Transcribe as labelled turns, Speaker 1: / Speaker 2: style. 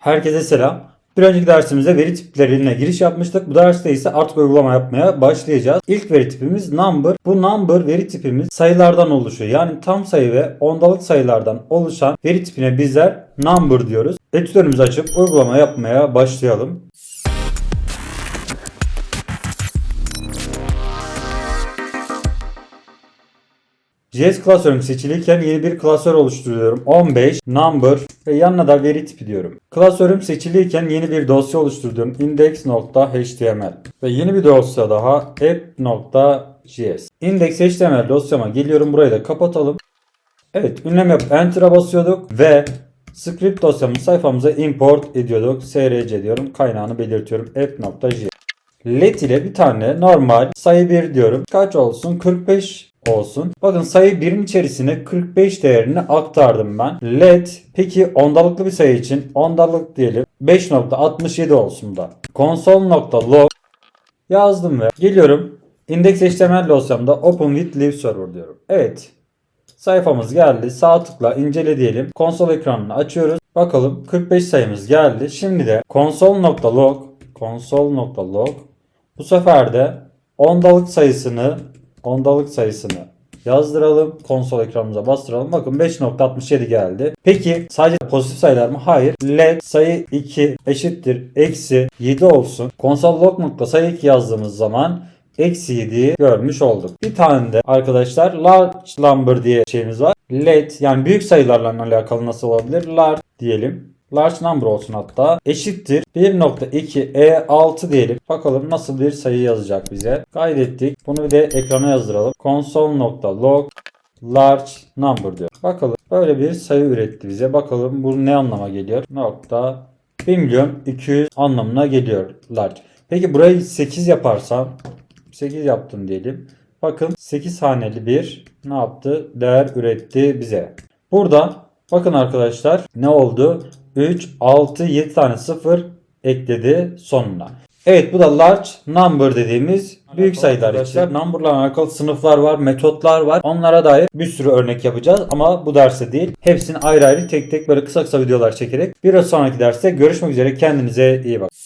Speaker 1: Herkese selam. Bir önceki dersimizde veri tiplerine giriş yapmıştık. Bu derste ise artık uygulama yapmaya başlayacağız. İlk veri tipimiz number. Bu number veri tipimiz sayılardan oluşuyor. Yani tam sayı ve ondalık sayılardan oluşan veri tipine bizler number diyoruz. Etütlerimizi açıp uygulama yapmaya başlayalım. JS klasörüm seçiliyken yeni bir klasör oluşturuyorum. 15 number ve yanına da veri tipi diyorum. Klasörüm seçiliyken yeni bir dosya oluşturdum. index.html ve yeni bir dosya daha app.js. Index.html dosyama geliyorum. Burayı da kapatalım. Evet ünlem yapıp enter'a basıyorduk ve script dosyamızı sayfamıza import ediyorduk. src diyorum. Kaynağını belirtiyorum. app.js. Let ile bir tane normal sayı 1 diyorum. Kaç olsun? 45 olsun. Bakın sayı 1'in içerisine 45 değerini aktardım ben. Let peki ondalıklı bir sayı için ondalık diyelim. 5.67 olsun da. Console.log yazdım ve geliyorum. Index.html dosyamda open with live server diyorum. Evet. Sayfamız geldi. Sağ tıkla incele diyelim. Konsol ekranını açıyoruz. Bakalım 45 sayımız geldi. Şimdi de console.log console.log bu sefer de ondalık sayısını ondalık sayısını yazdıralım. Konsol ekranımıza bastıralım. Bakın 5.67 geldi. Peki sadece pozitif sayılar mı? Hayır. Let sayı 2 eşittir eksi 7 olsun. Konsol log nokta sayı 2 yazdığımız zaman eksi 7'yi görmüş olduk. Bir tane de arkadaşlar large number diye şeyimiz var. Let yani büyük sayılarla alakalı nasıl olabilir? Large diyelim. Large number olsun hatta. Eşittir 1.2 E6 diyelim. Bakalım nasıl bir sayı yazacak bize. Kaydettik. Bunu bir de ekrana yazdıralım. Console.log large number diyor. Bakalım böyle bir sayı üretti bize. Bakalım bu ne anlama geliyor? Nokta 1 milyon 200 anlamına geliyor large. Peki burayı 8 yaparsam 8 yaptım diyelim. Bakın 8 haneli bir ne yaptı? Değer üretti bize. Burada bakın arkadaşlar ne oldu? 3, 6, 7 tane 0 ekledi sonuna. Evet bu da large number dediğimiz büyük sayılar için. Number'la alakalı sınıflar var, metotlar var. Onlara dair bir sürü örnek yapacağız ama bu derste değil. Hepsini ayrı ayrı tek tek böyle kısa kısa videolar çekerek bir sonraki derste görüşmek üzere. Kendinize iyi bakın.